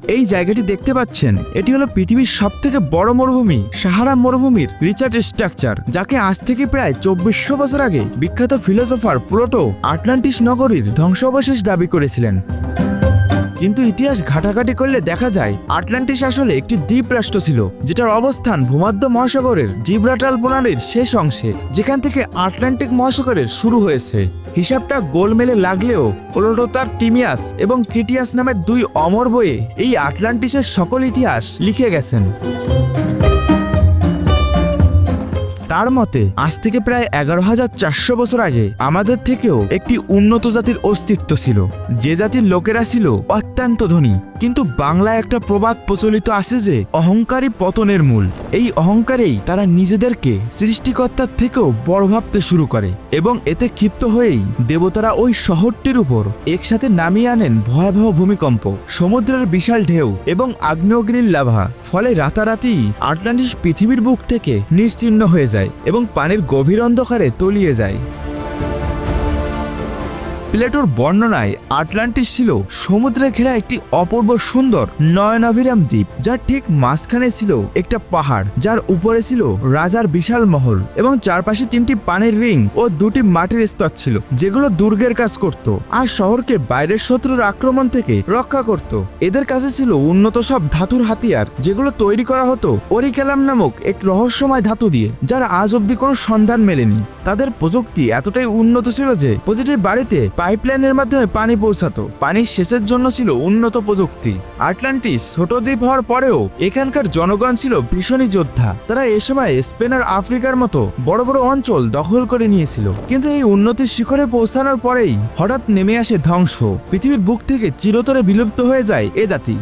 এই জায়গাটি দেখতে পাচ্ছেন, এটি হলো পৃথিবীর সব থেকে বড় মরুভূমি, সাহারা মরুভূমির রিচার্ড স্ট্রাকচার, যাকে আজ থেকে প্রায় চব্বিশশো বছর আগে বিখ্যাত ফিলোসফার প্লোটো আটলান্টিস নগরীর ধ্বংসাবশেষ দাবি করেছিলেন। কিন্তু ইতিহাস ঘাটাঘাটি করলে দেখা যায়, আটলান্টিস আসলে একটি দ্বীপ রাষ্ট্র ছিল, যেটার অবস্থান ভূমাধ্য মহাসাগরের জিব্রাটাল প্রণালীর শেষ অংশে, যেখান থেকে আটলান্টিক মহাসাগরের শুরু হয়েছে। হিসাবটা গোলমেলে লাগলেও প্লোটোতার টিমিয়াস এবং ক্রিটিয়াস নামের দুই অমর বইয়ে এই আটলান্টিসের সকল ইতিহাস লিখে গেছেন। তার মতে, আজ থেকে প্রায় এগারো হাজার চারশো বছর আগে আমাদের থেকেও একটি উন্নত জাতির অস্তিত্ব ছিল। যে জাতির লোকেরা ছিল অত্যন্ত ধনী। কিন্তু বাংলায় একটা প্রবাদ প্রচলিত আছে যে অহংকারী পতনের মূল। এই অহংকারেই তারা নিজেদেরকে সৃষ্টিকর্তার থেকেও বড় ভাবতে শুরু করে এবং এতে ক্ষিপ্ত হয়েই দেবতারা ওই শহরটির উপর একসাথে নামিয়ে আনেন ভয়াবহ ভূমিকম্প, সমুদ্রের বিশাল ঢেউ এবং আগ্নেয়গিরির লাভা। ফলে রাতারাতি আটলান্টিস পৃথিবীর বুক থেকে নিশ্চিহ্ন হয়ে যায়। এবং পানির গভীর অন্ধকারে তলিয়ে যায়। প্লেটোর বর্ণনায় আটলান্টিস ছিল সমুদ্রে ঘেরা একটি অপূর্ব সুন্দর নয়নাভিরাম দ্বীপ যার ঠিক মাঝখানে ছিল একটা পাহাড়, যার উপরে ছিল রাজার বিশাল মহল এবং চারপাশে তিনটি পানির রিং ও দুটি মাটির স্তর ছিল, যেগুলো দুর্গের কাজ করত আর শহরকে বাইরের শত্রুর আক্রমণ থেকে রক্ষা করত। এদের কাছে ছিল উন্নত সব ধাতুর হাতিয়ার, যেগুলো তৈরি করা হতো অরিক্যালাম নামক এক রহস্যময় ধাতু দিয়ে, যার আজ অব্দি কোনো সন্ধান মেলেনি। তাদের প্রযুক্তি এতটাই উন্নত ছিল যে প্রতিটি বাড়িতে পাইপলাইনের মাধ্যমে পানি পৌঁছাতো। পানির সেচের জন্য ছিল উন্নত প্রযুক্তি। আটলান্টিস ছোট দ্বীপ হওয়ার পরেও এখানকার জনগণ ছিল ভীষণই যোদ্ধা। তারা এ সময় স্পেন আর আফ্রিকার মতো বড় বড় অঞ্চল দখল করে নিয়েছিল। কিন্তু এই উন্নতির শিখরে পৌঁছানোর পরেই হঠাৎ নেমে আসে ধ্বংস। পৃথিবীর বুক থেকে চিরতরে বিলুপ্ত হয়ে যায় এ জাতি।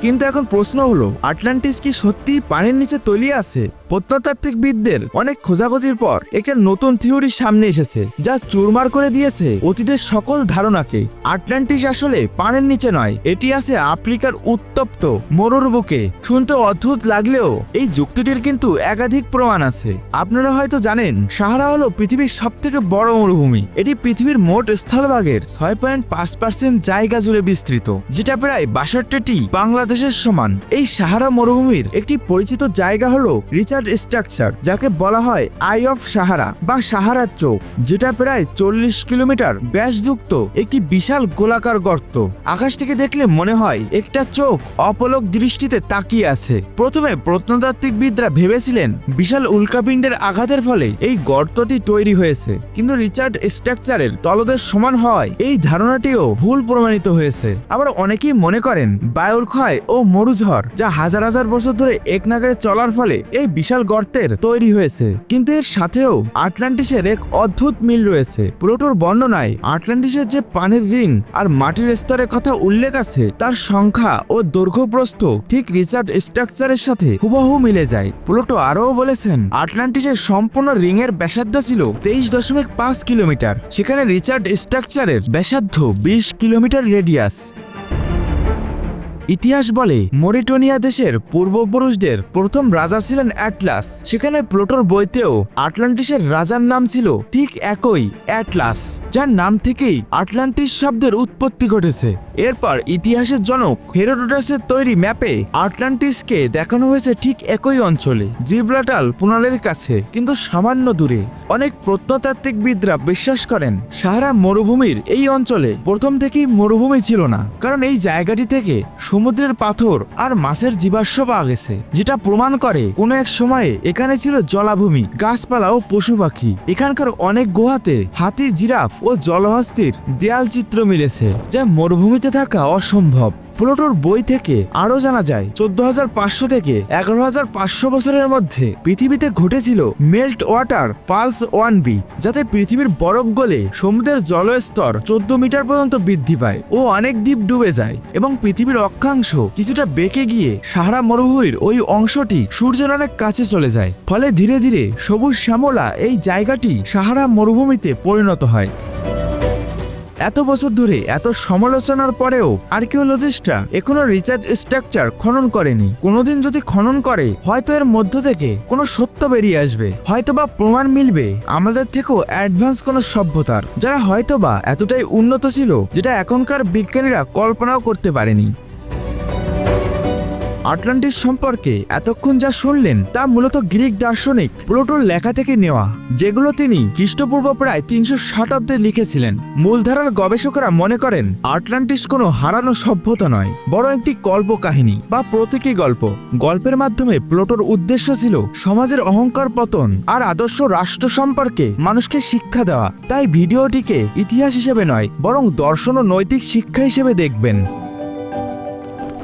কিন্তু এখন প্রশ্ন হলো, আটলান্টিস কি সত্যি পানির নিচে তলিয়ে আছে? প্রত্নতাত্ত্বিকবিদদের অনেক খোঁজাখুঁজির পর একটা নতুন থিওরি সামনে এসেছে, যা চুরমার করে দিয়েছে অতীতের সকল ধারণাকে। আটলান্টিস আসলে পানের নিচে নয়, এটি আছে আফ্রিকার উত্তপ্ত মরুর বুকে। শুনতে অদ্ভুত লাগলেও এই যুক্তিটির কিন্তু একাধিক প্রমাণ আছে। আপনারা হয়তো জানেন, সাহারা হলো পৃথিবীর সব থেকে বড় মরুভূমি। এটি পৃথিবীর মোট স্থলভাগের ছয় পয়েন্ট পাঁচ পার্সেন্ট জায়গা জুড়ে বিস্তৃত, যেটা প্রায় বাষট্টিটি বাংলাদেশের সমান। এই সাহারা মরুভূমির একটি পরিচিত জায়গা হলো রিচার্ড স্ট্রাকচার, যাকে বলা হয় আই অফ সাহারা বা সাহারার চোখ, যেটা প্রায় চল্লিশ কিলোমিটার ব্যাসযুক্ত একটি বিশাল গোলাকার গর্ত। আকাশ থেকে দেখলে মনে হয় একটা চোখ অপলক দৃষ্টিতে তাকিয়ে আছে। প্রথমে প্রত্নতাত্ত্বিকবিদরা ভেবেছিলেন বিশাল উল্কাপিণ্ডের আঘাতের ফলে এই গর্তটি তৈরি হয়েছে, কিন্তু রিচার্ড স্ট্রাকচারের তলদেশ সমান হওয়ায় এই ধারণাটিও ভুল প্রমাণিত হয়েছে। আবার অনেকেই মনে করেন বায়ুর ক্ষয় ও মরুঝড়, যা হাজার হাজার বছর ধরে এক নাগারে চলার ফলে এই বিশাল গর্তের তৈরি হয়েছে। কিন্তু এর সাথেও আটলান্টিসের এক অদ্ভুত মিল রয়েছে। প্লোটোর বর্ণনায় আটলান্টিসের যে পানির রিং আর মাটির স্তরের কথা উল্লেখ আছে, তার সংখ্যা ও দৈর্ঘ্যপ্রস্থ ঠিক রিচার্ড স্ট্রাকচারের সাথে হুবহু মিলে যায়। প্লোটো আরও বলেছেন, আটলান্টিসের সম্পূর্ণ রিং এর ব্যাসার্ধ ছিল তেইশ দশমিক পাঁচ কিলোমিটার। সেখানে রিচার্ড স্ট্রাকচারের ব্যাসার্ধ বিশ কিলোমিটার রেডিয়াস। ইতিহাস বলে, মরিটোনিয়া দেশের পূর্বপুরুষদের প্রথম রাজা ছিলেন অ্যাটলাস। সেখানে প্লোটোর বইতেও আটলান্টিসের রাজার নাম ছিল ঠিক একই, অ্যাটলাস। যার নাম থেকেই আটলান্টিস শব্দের উৎপত্তি ঘটেছে। এরপর ইতিহাসের জনক হেরোডোটাসের তৈরি ম্যাপে আটলান্টিসকে দেখানো হয়েছে ঠিক একই অঞ্চলে, জিব্রাটাল পুনালের কাছে, কিন্তু সামান্য দূরে। অনেক প্রত্নতাত্ত্বিকবিদরা বিশ্বাস করেন, সাহারা মরুভূমির এই অঞ্চলে প্রথম থেকেই মরুভূমি ছিল না, কারণ এই জায়গাটি থেকে সমুদ্রের পাথর আর মাছের জীবাশ্ম পাওয়া গেছে, যেটা প্রমাণ করে কোনো এক সময়ে এখানে ছিল জলাভূমি, গাছপালা ও পশু পাখি। এখানকার অনেক গুহাতে হাতি, জিরাফ ও জলহস্তির দেয়াল চিত্র মিলেছে যা মরুভূমিতে থাকা অসম্ভব। প্লোটোর বই থেকে আরও জানা যায়, চোদ্দ হাজার পাঁচশো থেকে এগারো হাজার পাঁচশো বছরের মধ্যে পৃথিবীতে ঘটেছিল melt water pulse one B, যাতে পৃথিবীর বরফ গলে সমুদ্রের জলস্তর চোদ্দ মিটার পর্যন্ত বৃদ্ধি পায় ও অনেক দ্বীপ ডুবে যায় এবং পৃথিবীর অক্ষাংশ কিছুটা বেঁকে গিয়ে সাহারা মরুভূমির ওই অংশটি সূর্যের অনেক কাছে চলে যায়। ফলে ধীরে ধীরে সবুজ শ্যামলা এই জায়গাটি সাহারা মরুভূমিতে পরিণত হয়। এত বছর ধরে এত সমালোচনার পরেও আর্কিওলজিস্টরা এখনও রিচার্জ স্ট্রাকচার খনন করেনি। কোনোদিন যদি খনন করে, হয়তো এর মধ্য থেকে কোনো সত্য বেরিয়ে আসবে। হয়তোবা প্রমাণ মিলবে, আমাদের থেকেও অ্যাডভান্স কোনো সভ্যতার, যারা হয়তোবা এতটাই উন্নত ছিল, যেটা এখনকার বিজ্ঞানীরা কল্পনাও করতে পারেনি। আটলান্টিস সম্পর্কে এতক্ষণ যা শুনলেন তা মূলত গ্রিক দার্শনিক প্লোটোর লেখা থেকে নেওয়া, যেগুলো তিনি খ্রিস্টপূর্ব প্রায় তিনশো শতাব্দে লিখেছিলেন। মূলধারার গবেষকরা মনে করেন, আটলান্টিস কোনো হারানো সভ্যতা নয় বড় একটি কল্প কাহিনী বা প্রতীকী গল্প। গল্পের মাধ্যমে প্লোটোর উদ্দেশ্য ছিল সমাজের অহংকার পতন আর আদর্শ রাষ্ট্র সম্পর্কে মানুষকে শিক্ষা দেওয়া। তাই ভিডিওটিকে ইতিহাস হিসেবে নয়, বরং দর্শন ও নৈতিক শিক্ষা হিসেবে দেখবেন।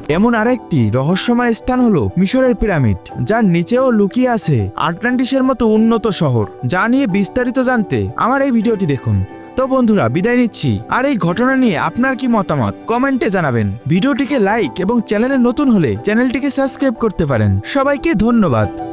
এমন আরেকটি রহস্যময় স্থান হলো মিশরের পিরামিড, যার নিচেও লুকিয়ে আছে আটলান্টিসের মতো উন্নত শহর, যা নিয়ে বিস্তারিত জানতে আমার এই ভিডিওটি দেখুন। তো বন্ধুরা, বিদায় নিচ্ছি। আর এই ঘটনা নিয়ে আপনার কি মতামত? কমেন্টে জানাবেন। ভিডিওটিকে লাইক এবং চ্যানেলে নতুন হলে চ্যানেলটিকে সাবস্ক্রাইব করতে পারেন। সবাইকে ধন্যবাদ।